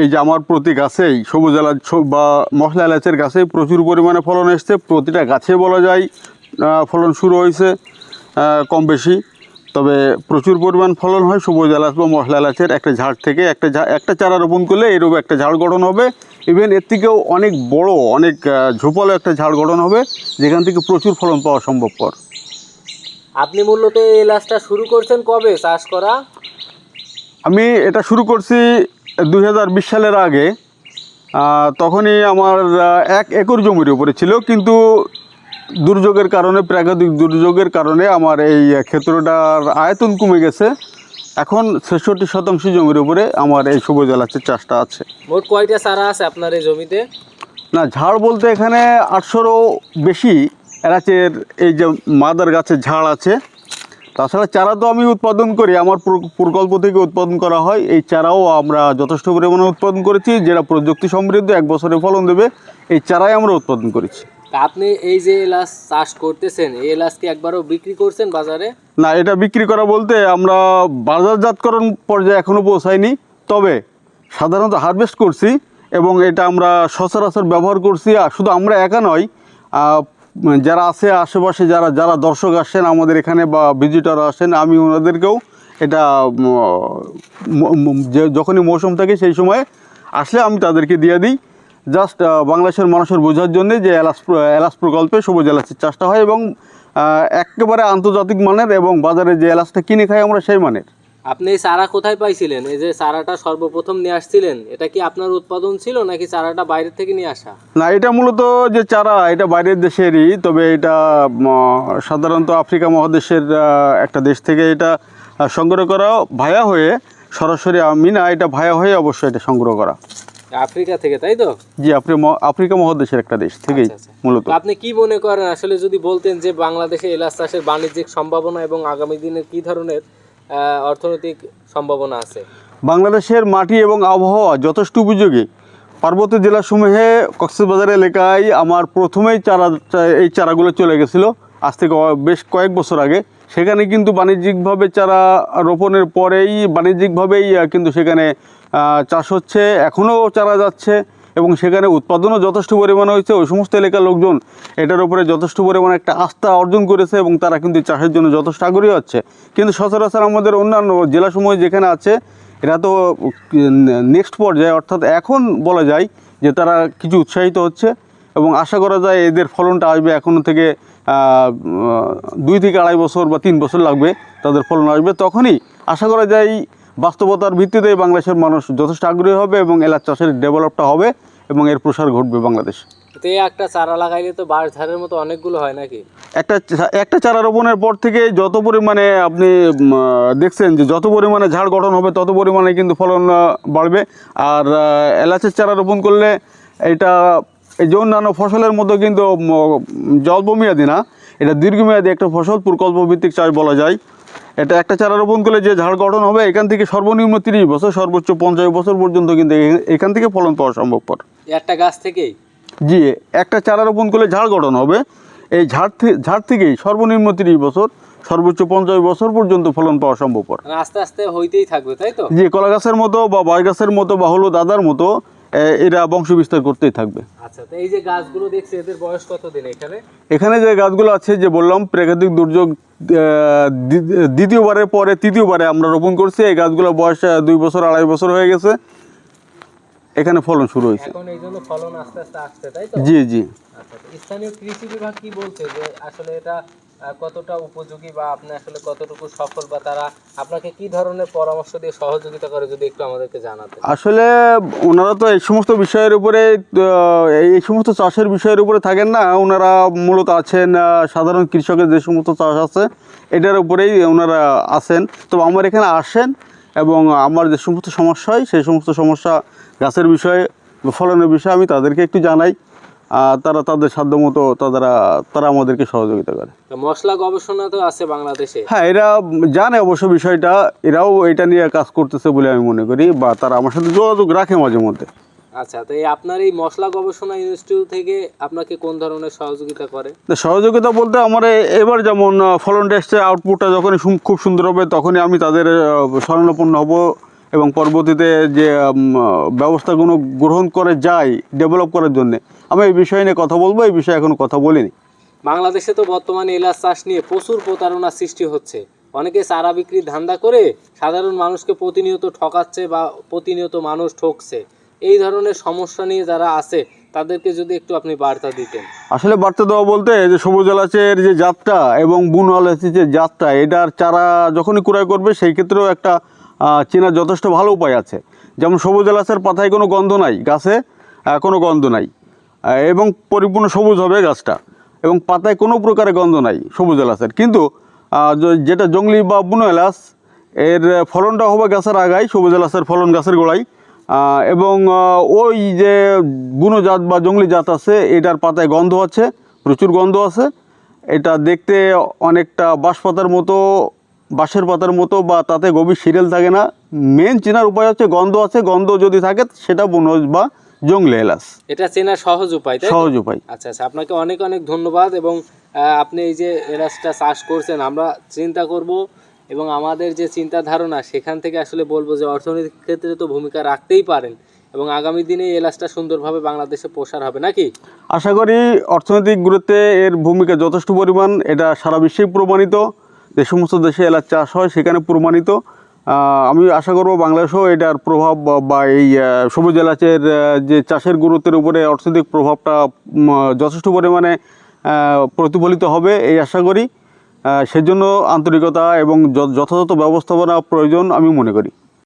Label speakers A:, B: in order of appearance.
A: এই যে আমার প্রতি গাছেই সবুজ এলাচ বা মশলা এলাচের গাছে প্রচুর পরিমাণে ফলন এসছে। প্রতিটা গাছে বলা যায় ফলন শুরু হয়েছে কম বেশি। তবে প্রচুর পরিমাণ ফলন হয় সবুজ এলাচ বা মশলা এলাচের। একটা ঝাড় থেকে একটা ঝা- একটা চারা রোপণ করলে এরূপ একটা ঝাড় গঠন হবে। ইভেন এর থেকেও অনেক বড় অনেক ঝোপালো একটা ঝাড় গঠন হবে যেখান থেকে প্রচুর ফলন পাওয়া সম্ভবপর।
B: আপনি মূলত এই এলাচটা শুরু করছেন কবে? চাষ করা?
A: আমি এটা শুরু করছি দুই হাজার বিশ সালের আগে তখনই আমার এক একর জমির উপরে ছিল কিন্তু দুর্যোগের কারণে প্রাকৃতিক দুর্যোগের কারণে আমার এই ক্ষেত্রটার আয়তন কমে গেছে। এখন ছেষট্টি শতাংশ জমির উপরে আমার এই সবুজ এলাচের চাষটা আছে।
B: মোট কয়টা চারা আছে আপনার এই জমিতে?
A: না ঝাড় বলতে এখানে আটশোরও বেশি এলাচের এই যে মাদার গাছের ঝাড় আছে। তাছাড়া চারা তো আমি উৎপাদন করি আমার প্রকল্প থেকে উৎপাদন করা হয়। এই চারাও আমরা যথেষ্ট পরিমাণে উৎপাদন করেছি যেটা প্রযুক্তি সমৃদ্ধ এক বছরে ফলন দেবে এই চারাই আমরা উৎপাদন করেছি।
B: আপনি এই যে এলাচ চাষ করতেছেন এই এলাচ কি একবারও বিক্রি করছেন বাজারে?
A: না এটা বিক্রি করা বলতে আমরা বাজারজাতকরণ পর্যায়ে এখনও পৌঁছাইনি তবে সাধারণত হারভেস্ট করছি এবং এটা আমরা সচরাচর ব্যবহার করছি আর শুধু আমরা একা নয় যারা আছে আশেপাশে, যারা যারা দর্শক আসেন, আমাদের এখানে বা ভিজিটর আসেন, আমি ওনাদেরকেও এটা যখনই মৌসুম থাকে সেই সময় আসলে আমি তাদেরকে দিয়ে দিই। জাস্ট বাংলাদেশের মানুষের বোঝার জন্যে যে এলাচ প্র- এলাচ প্রকল্পে সবুজ এলাচের চাষটা হয় এবং একেবারে আন্তর্জাতিক মানের এবং বাজারে যে এলাচটা কিনে খাই আমরা সেই মানের।
B: আপনি এই চারা কোথায় পাইছিলেন? এই যে চারাটা সর্বপ্রথম নিয়ে আসছিলেন এটা কি আপনার উৎপাদন ছিল নাকি চারাটা বাইরে থেকে নিয়ে আসা?
A: না এটা মূলত যে চারা এটা বাইরের দেশেরই তবে এটা সাধারণত আফ্রিকা মহাদেশের একটা দেশ থেকে এটা সংগ্রহ করা ভায়া হয়ে সরাসরি আমি না এটা ভায়া হয়ে অবশ্যই এটা সংগ্রহ করা।
B: আফ্রিকা থেকে তাই তো?
A: জি আপনি আফ্রিকা মহাদেশের একটা দেশ থেকেই
B: আচ্ছা, আচ্ছা।
A: মূলত।
B: আপনি কি মনে করেন আসলে যদি বলতেন যে বাংলাদেশে এলাচ চাষের বাণিজ্যিক সম্ভাবনা এবং আগামী দিনে কি ধরনের অর্থনৈতিক সম্ভাবনা আছে।
A: বাংলাদেশের মাটি এবং আবহাওয়া যথেষ্ট উপযোগী। পার্বত্য জেলাসমূহে কক্সবাজার এলাকায় আমার প্রথমেই চারা, এই চারাগুলো চলে গেছিল। আজ থেকে বেশ কয়েক বছর আগে। সেখানে কিন্তু বাণিজ্যিকভাবে চারা রোপণের পরেই, বাণিজ্যিকভাবেই কিন্তু সেখানে চাষ হচ্ছে। এখনও চারা যাচ্ছে। এবং সেখানে উৎপাদনও যথেষ্ট পরিমাণে হয়েছে। ওই সমস্ত এলাকার লোকজন এটার উপরে যথেষ্ট পরিমাণে একটা আস্থা অর্জন করেছে এবং তারা কিন্তু চাষের জন্য যথেষ্ট আগ্রহী হচ্ছে। কিন্তু সচরাচর আমাদের অন্যান্য জেলাসমূহ যেখানে আছে, এরা তো নেক্সট পর্যায়ে, অর্থাৎ এখন বলা যায় যে তারা কিছু উৎসাহিত হচ্ছে এবং আশা করা যায় এদের ফলনটা আসবে এখনও থেকে দুই থেকে আড়াই বছর বা তিন বছর লাগবে তাদের ফলন আসবে। তখনই আশা করা যায় বাস্তবতার ভিত্তিতে বাংলাদেশের মানুষ যথেষ্ট আগ্রহী হবে এবং এলাচ চাষের ডেভেলপটা হবে। এবং এর প্রসার ঘটবে বাংলাদেশে।
B: তো একটা চারা লাগাইলে তো বাঁশ ঝাড়ের মতো অনেকগুলো হয় নাকি?
A: একটা একটা চারা রোপণের পর থেকে যত পরিমাণে আপনি দেখছেন যে যত পরিমাণে ঝাড় গঠন হবে তত পরিমাণে কিন্তু ফলন বাড়বে। আর এলাচের চারা রোপণ করলে এটা এই যে অন্যান্য ফসলের মতো কিন্তু জল্পমেয়াদী না এটা দীর্ঘমেয়াদী একটা ফসল প্রকল্প ভিত্তিক চাষ বলা যায়। এটা একটা চারা রোপণ করলে যে ঝাড় গঠন হবে এখান থেকে সর্বনিম্ন তিরিশ বছর সর্বোচ্চ পঞ্চাশ বছর পর্যন্ত কিন্তু এখান থেকে ফলন পাওয়া সম্ভবপর।
B: একটা গাছ থেকেই?
A: জি একটা চারা রোপণ করলে ঝাড় গঠন হবে। এই ঝাড় ঝাড় থেকেই সর্বনিম্ন তিরিশ বছর সর্বোচ্চ পঞ্চাশ বছর পর্যন্ত ফলন পাওয়া সম্ভবপর
B: মানে আস্তে আস্তে হইতেই থাকবে তাই তো?
A: যে কলা গাছের মতো বা বাঁশ গাছের মতো বা হলুদ দাদার মতো এরা বংশ বিস্তার করতেই থাকবে।
B: আচ্ছা তো এই যে গাছগুলো দেখছি এদের বয়স কতদিন এখানে?
A: এখানে যে গাছগুলো আছে যে বললাম প্রাকৃতিক দুর্যোগ দ্বিতীয়বারের পরে তৃতীয়বারে আমরা রোপণ করছি। এই গাছগুলো বয়স দুই বছর আড়াই বছর হয়ে গেছে। এখানে ফলন শুরু হয়েছে।
B: এখন এই জন্য ফলন আস্তে আস্তে আসছে তাই তো?
A: জি জি।
B: আচ্ছা স্থানীয় কৃষি বিভাগ কি বলছে যে আসলে এটা কতটা উপযোগী বা আপনি আসলে কতটুকু সফল বা তারা আপনাকে কি ধরনের পরামর্শ দিয়ে সহযোগিতা করে যদি একটু আমাদেরকে
A: আসলে ওনারা তো এই সমস্ত বিষয়ের উপরে এই সমস্ত চাষের বিষয়ের উপরে থাকেন না। ওনারা মূলত আছেন সাধারণ কৃষকের যে সমস্ত চাষ আছে এটার উপরেই ওনারা আছেন। তো আমার এখানে আসেন এবং আমার যে সমস্ত সমস্যা হয় সেই সমস্ত সমস্যা গাছের বিষয়ে ফলনের বিষয়ে আমি তাদেরকে একটু জানাই। আর তারা তাদের সাধ্য মতো তারা তারা আমাদেরকে সহযোগিতা করে।
B: মশলা গবেষণা তো আছে বাংলাদেশে।
A: হ্যাঁ এরা জানে অবশ্য বিষয়টা। এরাও এটা নিয়ে কাজ করতেছে বলে আমি মনে করি বা তারা আমার সাথে যোগাযোগ রাখে মাঝে মধ্যে।
B: আচ্ছা তো এই আপনার এই মশলা গবেষণা ইনস্টিটিউট থেকে আপনাকে কোন ধরনের সহযোগিতা করে?
A: সহযোগিতা বলতে আমার এবার যেমন ফলন টেস্টে আউটপুটটা যখনই সুম- খুব সুন্দর হবে তখনই আমি তাদের আহ, শরণাপন্ন হব এবং পরবর্তীতে যে ব্যবস্থাগুলো গ্রহণ করে যায় ডেভেলপ করার জন্য আমি এই বিষয় নিয়ে কথা বলব এই বিষয়ে এখনও কথা বলিনি।
B: বাংলাদেশে তো বর্তমানে এলাচ চাষ নিয়ে প্রচুর প্রতারণা সৃষ্টি হচ্ছে। অনেকে চারা বিক্রির ধান্দা করে সাধারণ মানুষকে প্রতিনিয়ত ঠকাচ্ছে বা প্রতিনিয়ত মানুষ ঠকছে। এই ধরনের সমস্যা নিয়ে যারা আছে, তাদেরকে যদি একটু আপনি বার্তা দিতেন।
A: আসলে বার্তা দেওয়া বলতে যে সবুজ এলাচের যে জাতটা এবং বুন এলাচের যে জাতটা, এটার চারা যখনই ক্রয় করবে, সেই ক্ষেত্রেও একটা চেনার যথেষ্ট ভালো উপায় আছে। যেমন সবুজ এলাচের পাতায় কোনো গন্ধ নাই গাছে কোনো গন্ধ নাই। এবং পরিপূর্ণ সবুজ হবে গাছটা। এবং পাতায় কোনো প্রকারের গন্ধ নাই সবুজ এলাচের। কিন্তু যেটা জঙ্গলি বা বুনো এলাচ, এর ফলনটা হবে গাছের আগায়, সবুজ এলাচের ফলন গাছের গোড়ায়। এবং ওই যে বুনো জাত বা জঙ্গলি জাত আছে এটার পাতায় গন্ধ আছে প্রচুর গন্ধ আছে। এটা দেখতে অনেকটা বাঁশ পাতার মতো বাঁশের পাতার মতো বা তাতে গভীর সিরিয়াল থাকে না। মেন চেনার উপায় হচ্ছে গন্ধ আছে গন্ধ যদি থাকে সেটা বুনো বা জঙ্গলি এলাচ।
B: এটা চেনার সহজ উপায়
A: সহজ উপায়।
B: আচ্ছা আচ্ছা আপনাকে অনেক অনেক ধন্যবাদ এবং আপনি এই যে এলাচটা চাষ করছেন আমরা চিন্তা করব এবং আমাদের যে চিন্তা ধারণা সেখান থেকে আসলে বলব যে অর্থনৈতিক ক্ষেত্রে তো ভূমিকা রাখতেই পারেন এবং আগামী দিনে এই এলাচটা সুন্দরভাবে বাংলাদেশে প্রসার হবে, নাকি?
A: আশা করি অর্থনৈতিক গুরুত্বে এর ভূমিকা যথেষ্ট পরিমাণ, এটা সারা বিশ্বেই প্রমাণিত, যে সমস্ত দেশে এলাচ চাষ হয় সেখানে প্রমাণিত। আমি আশা করব বাংলাদেশেও এটার প্রভাব বা- এই সবুজ এলাচের যে চাষের গুরুত্বের উপরে অর্থনৈতিক প্রভাবটা যথেষ্ট পরিমাণে প্রতিফলিত হবে, এই আশা করি। সেজন্য আন্তরিকতা এবং যথাযথ ব্যবস্থাপনা প্রয়োজন আমি মনে করি।